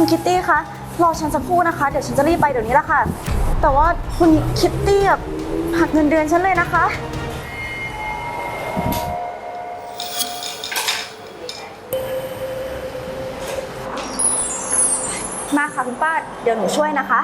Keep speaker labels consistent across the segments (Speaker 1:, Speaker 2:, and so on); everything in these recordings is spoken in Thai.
Speaker 1: คุณคิตตี้คะรอฉันสักครู่นะคะ เดี๋ยวฉันจะรีบไปเดี๋ยวนี้ละค่ะ แต่ว่าคุณคิตตี้แบบหักเงินเดือนฉันเลยนะคะ มาค่ะคุณป้า เดี๋ยวหนูช่วยนะคะ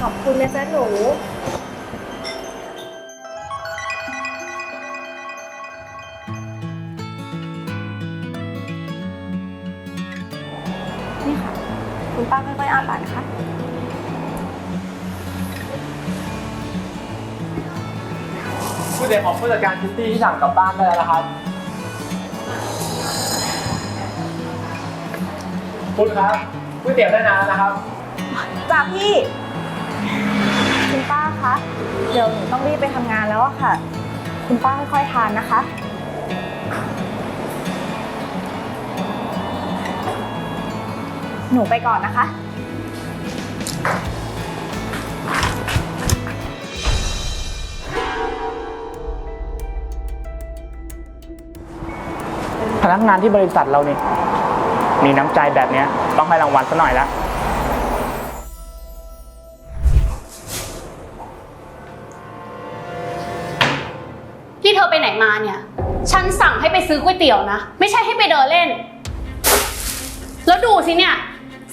Speaker 1: ขอบคุณนะจ๊ะหนู
Speaker 2: ด็กของผู้จัดการคิตตี้ที่สั่งกลับบ้านได้แล้วนะครับคุณครับก๋วยเตี๋ยวได้นานแล้วนะครับ
Speaker 1: จ้าพี่คุณป้าคะเดี๋ยวหนูต้องรีบไปทำงานแล้วอะค่ะ คุณป้าค่อยๆทานนะคะ หนูไปก่อนนะคะ
Speaker 2: พนักงานที่บริษัทเรานี่มีน้ำใจแบบเนี้ยต้องให้รางวัลซะหน่อยละ
Speaker 3: ที่เธอไปไหนมาเนี่ย ฉันสั่งให้ไปซื้อก๋วยเตี๋ยวนะ ไม่ใช่ให้ไปเดินเล่น แล้วดูสิเนี่ย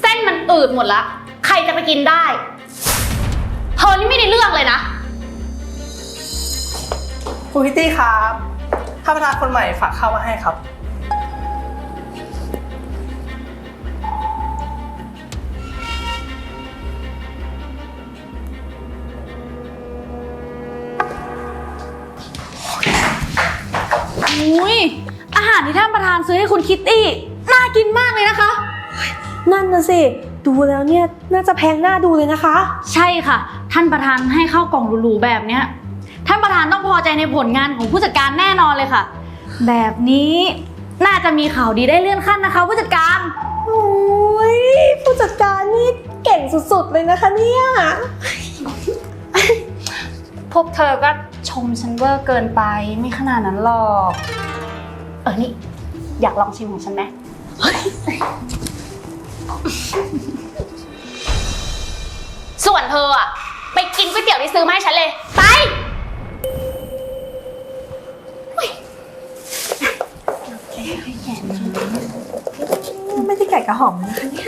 Speaker 3: เส้นมันอืดหมดละ ใครจะไปกินได้ เธอนี่ไม่ได้เรื่องเลยนะ
Speaker 4: คุณพิตตี้ครับท่านประธานคนใหม่ฝากเข้ามาให้ครับ
Speaker 3: อุ้ยอาหารที่ท่านประธานซื้อให้คุณคิตตี้น่ากินมากเลยนะคะ
Speaker 5: นั่นนะสิ ดูแล้วเนี่ยน่าจะแพงหน้าดูเลยนะคะ
Speaker 3: ใช่ค่ะ ท่านประธานให้เข้ากล่องหรูๆแบบเนี้ยท่านประธานต้องพอใจในผลงานของผู้จัดการแน่นอนเลยค่ะ แบบนี้น่าจะมีข่าวดีได้เลื่อนขั้นนะคะผู้จัดการ
Speaker 5: โอ้ยผู้จัดการนี่เก่งสุดๆเลยนะคะเนี่ย
Speaker 3: พวกเธอก็ ชมฉันเวอร์เกินไปไม่ขนาดนั้นหรอก เออนี่ อยากลองชิมของฉันไหมส่วนเธออะไปกินก๋วยเตี๋ยวที่ซื้อมาให้ฉันเลย ไป
Speaker 5: ไม่ได้ไก่กระหอมนะคะเนี่ย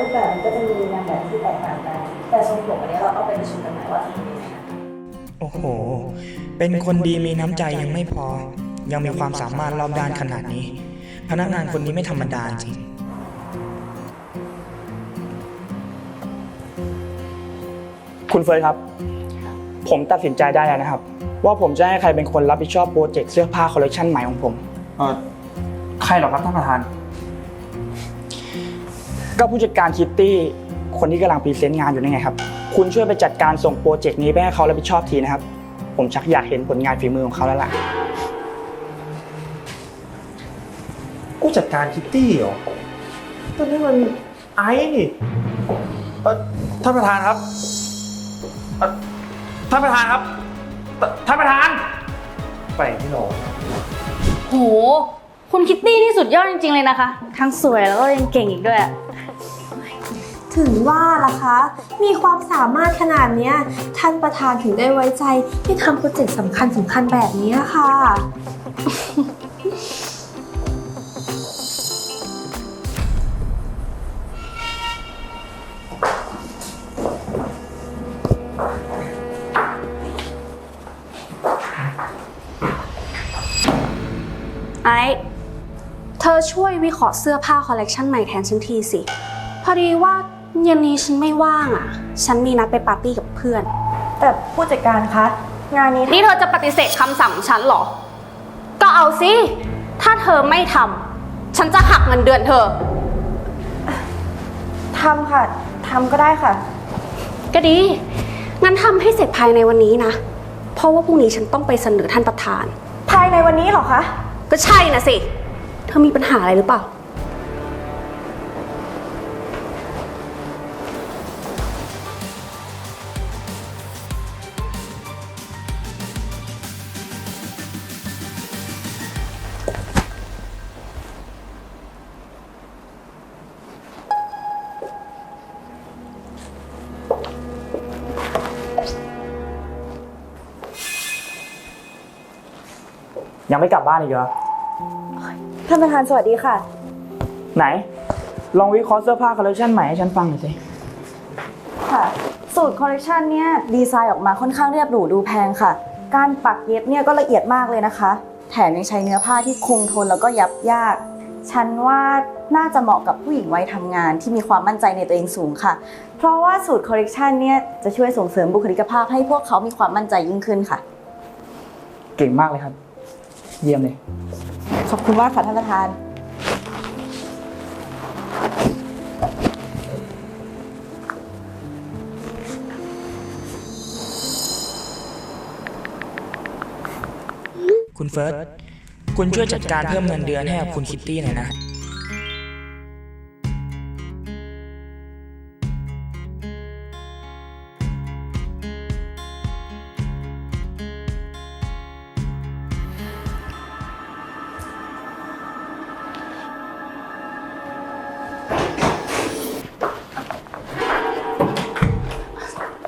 Speaker 1: รูปแบบมันก็จะมีนางแบบที่แตกต่างกัน แต่ทรงผมอันนี้เราต้องไปประชุมกันใหม่ว่าทำยังไง
Speaker 6: โอ้โห เป็นคนดีมีน้ำใจยังไม่พอ ยังมีความสามารถรอบด้านขนาดนี้ พนักงานคนนี้ไม่ธรรมดาจริง
Speaker 2: คุณเฟิร์สครับ ผมตัดสินใจได้แล้วนะครับ ว่าผมจะให้ใครเป็นคนรับผิดชอบโปรเจกต์เสื้อผ้าคอลเลคชันใหม่ของผม
Speaker 7: เออใครเหรอครับท่านประธาน
Speaker 2: ก็ผู้จัดการคิตตี้คนที่กำลังพรีเซนต์งานอยู่นี่ไงครับ คุณช่วยไปจัดการส่งโปรเจกต์นี้ไปให้เขารับผิดชอบทีนะครับ ผมชักอยากเห็นผลงานฝีมือของเขาแล้วล่ะ
Speaker 7: ผู้จัดการคิตตี้เหรอตอนนี้มันไอ้นี่เอ่อท่านประธานครับเอ่อท่านประธานครับเอ่อท่านประธาน ไปที่หนอ
Speaker 3: โห คุณคิตตี้นี่สุดยอดจริงๆเลยนะคะ ทั้งสวยแล้วก็ยังเก่งอีกด้วยอะ
Speaker 5: ถึงว่าล่ะคะ มีความสามารถขนาดนี้ท่านประธานถึงได้ไว้ใจที่ทำโปรเจกต์สำคัญสำคัญแบบนี้ค่ะ
Speaker 8: ไอซ์เธอช่วยวิเคราะห์เสื้อผ้าคอลเลกชันใหม่แทนฉันทีสิ พอดีว่า เย็นนี้ฉันไม่ว่างอะ ฉันมีนัดไปปาร์ตี้กับเพื่อน
Speaker 1: แต่ผู้จัดการคะ งานนี้
Speaker 8: นี่เธอจะปฏิเสธคำสั่งของฉันเหรอ ก็เอาสิ ถ้าเธอไม่ทำฉันจะหักเงินเดือนเธอ
Speaker 1: ทำค่ะทำก็ได้ค่ะ
Speaker 8: ก็ดี งั้นทำให้เสร็จภายในวันนี้นะ เพราะว่าพรุ่งนี้ฉันต้องไปเสนอท่านประธาน
Speaker 1: ภายในวันนี้เหรอคะ
Speaker 3: ก็ใช่นะสิ เธอมีปัญหาอะไรหรือเปล่า
Speaker 2: ยังไม่กลับบ้านอีกเหรอ
Speaker 1: ท่านประธานสวัสดีค่ะ
Speaker 2: ไหน ลองวิเคราะห์เสื้อผ้าคอลเลคชันใหม่ให้ฉันฟังหน่อยสิ
Speaker 1: ค่ะ สูตรคอลเลคชันเนี่ยดีไซน์ออกมาค่อนข้างเรียบหรูดูแพงค่ะ การปักเย็บเนี่ยก็ละเอียดมากเลยนะคะ แถมยังใช้เนื้อผ้าที่คงทนแล้วก็ยับยาก ฉันว่าน่าจะเหมาะกับผู้หญิงวัยทำงานที่มีความมั่นใจในตัวเองสูงค่ะ เพราะว่าสูตรคอลเลคชันเนี่ยจะช่วยส่งเสริมบุคลิกภาพให้พวกเขามีความมั่นใจยิ่งขึ้นค่ะ
Speaker 2: เก่งมากเลยครับ เยี่ยมเลย
Speaker 1: ขอบคุณมากค่ะท่านประธาน
Speaker 6: คุณเฟิร์ส คุณช่วยจัดการเพิ่มเงินเดือนให้กับคุณคิตตี้หน่อยนะ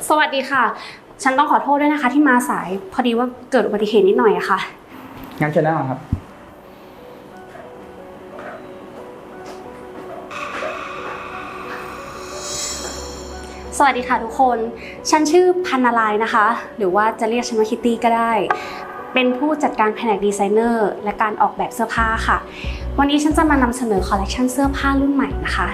Speaker 3: สวัสดีค่ะ ฉันต้องขอโทษด้วยนะคะ ที่มาสาย พอดีว่าเกิดอุบัติเหตุนิดหน่อยอะค่ะ
Speaker 2: งั้นเชิญนั่งก่อนครับ
Speaker 3: สวัสดีค่ะทุกคน ฉันชื่อพันนารายณ์นะคะ หรือว่าจะเรียกฉันว่าคิตตี้ก็ได้ เป็นผู้จัดการแผนกดีไซเนอร์และการออกแบบเสื้อผ้าค่ะ วันนี้ฉันจะมานำเสนอคอลเลคชันเสื้อผ้ารุ่นใหม่นะคะ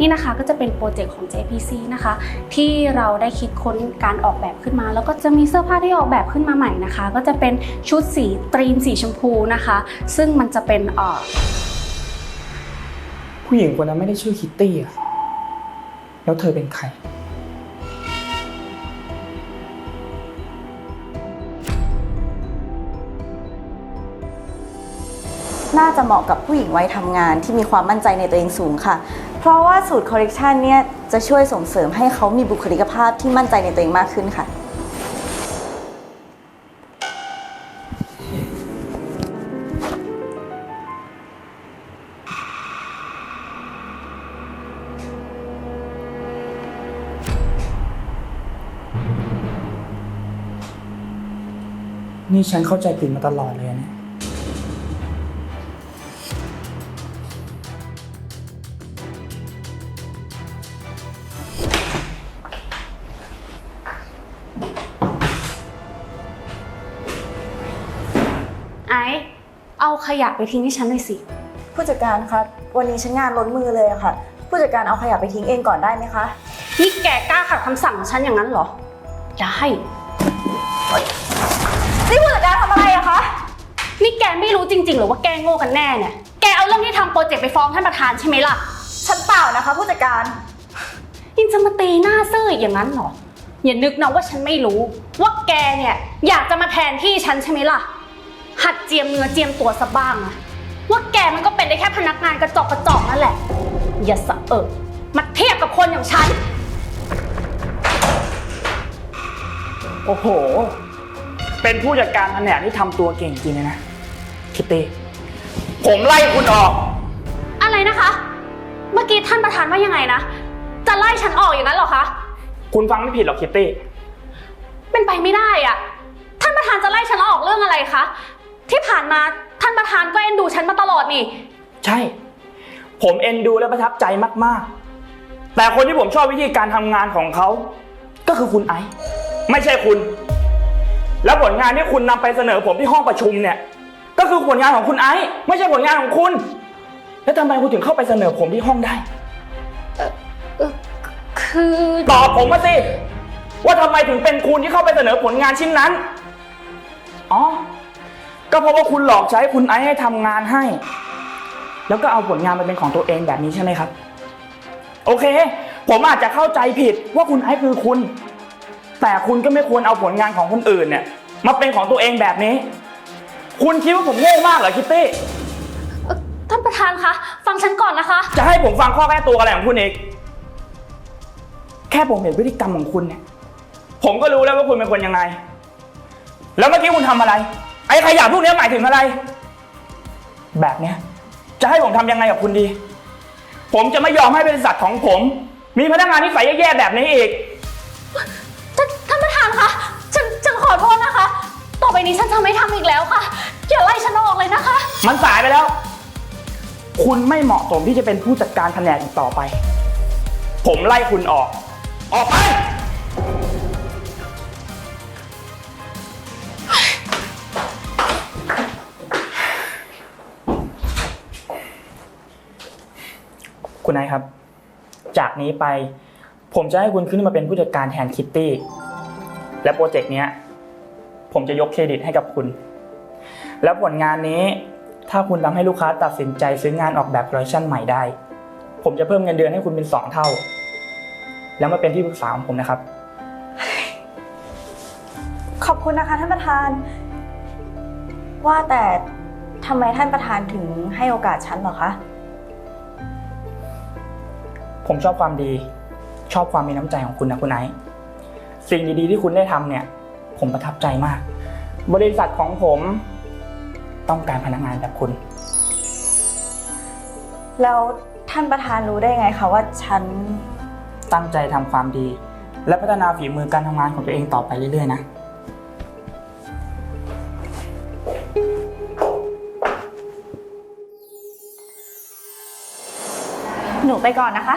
Speaker 3: นี่นะคะก็จะเป็นโปรเจกต์ของ JPC นะคะ ที่เราได้คิดค้นการออกแบบขึ้นมา แล้วก็จะมีเสื้อผ้าที่ออกแบบขึ้นมาใหม่นะคะ ก็จะเป็นชุดสีตรีมสีชมพูนะคะ ซึ่งมันจะเป็นเอ่อ
Speaker 2: ผู้หญิงคนนั้นไม่ได้ชื่อคิตตี้อะแล้วเธอเป็นใคร
Speaker 1: น่าจะเหมาะกับผู้หญิงวัยทำงานที่มีความมั่นใจในตัวเองสูงค่ะเพ ราะว่าสูตรคอลเลกชันเนี่ยจะช่วยส่งเสริมให้เขามีบุคลิกภาพที่มั่นใจในตัวเองมากขึ้นค่ะ
Speaker 2: นี่ฉันเข้าใจผิดมาตลอดเลยนะ เนี่ย
Speaker 3: ไอซ์เอาขยะไปทิ้งให้ฉันหน่อยสิ
Speaker 1: ผู้จัดการคะวันนี้ฉันงานล้นมือเลยอะค่ะ ผู้จัดการเอาขยะไปทิ้งเองก่อนได้ไหมคะ
Speaker 3: นี่แกกล้าขัดคำสั่งของฉันอย่างนั้นเหรอ ได้
Speaker 1: นี่ผู้จัดการทำอะไรอะคะ
Speaker 3: นี่แกไม่รู้จริง ๆ หรือว่าแกโง่กันแน่เนี่ย แกเอาเรื่องที่ทำโปรเจกต์ไปฟ้องท่านประธานใช่ไหมล่ะ
Speaker 1: ฉันเปล่านะคะ ผู้จัดการ
Speaker 3: ยังจะมาตีหน้าซื่ออีกอย่างนั้นเหรอ อย่านึกนะว่าฉันไม่รู้ ว่าแกเนี่ยอยากจะมาแทนที่ฉันใช่ไหมล่ะ หัดเจียมเนื้อเจียมตัวซะบ้างนะว่าแกมันก็เป็นได้แค่พนักงานกระจอกกระจอกนั่นแหละ อย่าสะเอิบมาเทียบกับคนอย่างฉัน
Speaker 2: โอ้โห เป็นผู้จัดการแผนกที่ทำตัวเก่งจริงเลยนะ คิตตี้ ผมไล่คุณออก
Speaker 3: อะไรนะคะ เมื่อกี้ท่านประธานว่ายังไงนะ จะไล่ฉันออกอย่างนั้นเหรอคะ
Speaker 2: คุณฟังไม่ผิดหรอกคิตตี้
Speaker 3: เป็นไปไม่ได้อะท่านประธานจะไล่ฉันออกเรื่องอะไรคะ ที่ผ่านมาท่านประธานก็เอ็นดูฉันมาตลอดนี่
Speaker 2: ใช่ ผมเอ็นดูและประทับใจมากๆ แต่คนที่ผมชอบวิธีการทำงานของเขา ก็คือคุณไอซ์ไม่ใช่คุณ แล้วผลงานที่คุณนำไปเสนอผมที่ห้องประชุมเนี่ย ก็คือผลงานของคุณไอซ์ไม่ใช่ผลงานของคุณ แล้วทำไมคุณถึงเข้าไปเสนอผมที่ห้องได้
Speaker 3: คือ
Speaker 2: ตอบผมมาสิว่าทำไมถึงเป็นคุณที่เข้าไปเสนอผลงานชิ้นนั้น อ๋อ ก็เพราะว่าคุณหลอกใช้คุณไอซ์ให้ทำงานให้ แล้วก็เอาผลงานมาเป็นของตัวเองแบบนี้ใช่ไหมครับ โอเค ผมอาจจะเข้าใจผิดว่าคุณไอซ์คือคุณ แต่คุณก็ไม่ควรเอาผลงานของคนอื่นเนี่ย มาเป็นของตัวเองแบบนี้ คุณคิดว่าผมโง่มากเหรอคิตตี้
Speaker 9: เอ่อท่านประธานคะ ฟังฉันก่อนนะคะ
Speaker 2: จะให้ผมฟังข้อแก้ตัวอะไรของคุณเองแค่ผมเห็นพฤติกรรมของคุณเนี่ย ผมก็รู้แล้วว่าคุณเป็นคนยังไง แล้วเมื่อกี้คุณทำอะไร ไอ้ขยะพวกนี้หมายถึงอะไร แบบเนี้ยจะให้ผมทำยังไงกับคุณดี ผมจะไม่ยอมให้บริษัทของผม มีพนักงานนิสัยแย่ๆแบบนี้อีก
Speaker 9: ท่านท่านประธานคะฉันฉันขอโทษนะคะ ต่อไปนี้ฉันจะไม่ทำอีกแล้วค่ะอย่าไล่ฉันออกเลยนะคะ
Speaker 2: มันสายไปแล้ว คุณไม่เหมาะสมที่จะเป็นผู้จัดการแผนกอีกต่อไป ผมไล่คุณออก ออกไป คุณนายครับ จากนี้ไป ผมจะให้คุณขึ้นมาเป็นผู้จัดการแทนคิตตี้และโปรเจกต์เนี้ย ผมจะยกเครดิตให้กับคุณ แล้วผลงานนี้ถ้าคุณทำให้ลูกค้าตัดสินใจซื้องานออกแบบคอลเลคชันใหม่ได้ ผมจะเพิ่มเงินเดือนให้คุณเป็นสองเท่า แล้วมาเป็นที่ปรึกษาของผมนะครับ
Speaker 1: ขอบคุณนะคะท่านประธาน ว่าแต่ทำไมท่านประธานถึงให้โอกาสฉันเหรอคะ
Speaker 2: ผมชอบความดี ชอบความมีน้ำใจของคุณนะคุณไอซ์สิ่งดีๆที่คุณได้ทำเนี่ย ผมประทับใจมาก บริษัทของผมต้องการพนักงานแบบคุณ
Speaker 1: แล้วท่านประธานรู้ได้ไงคะว่าฉัน
Speaker 2: ตั้งใจทำความดี และพัฒนาฝีมือการทำงานของตัวเองต่อไปเรื่อยๆนะ
Speaker 1: หนูไปก่อนนะคะ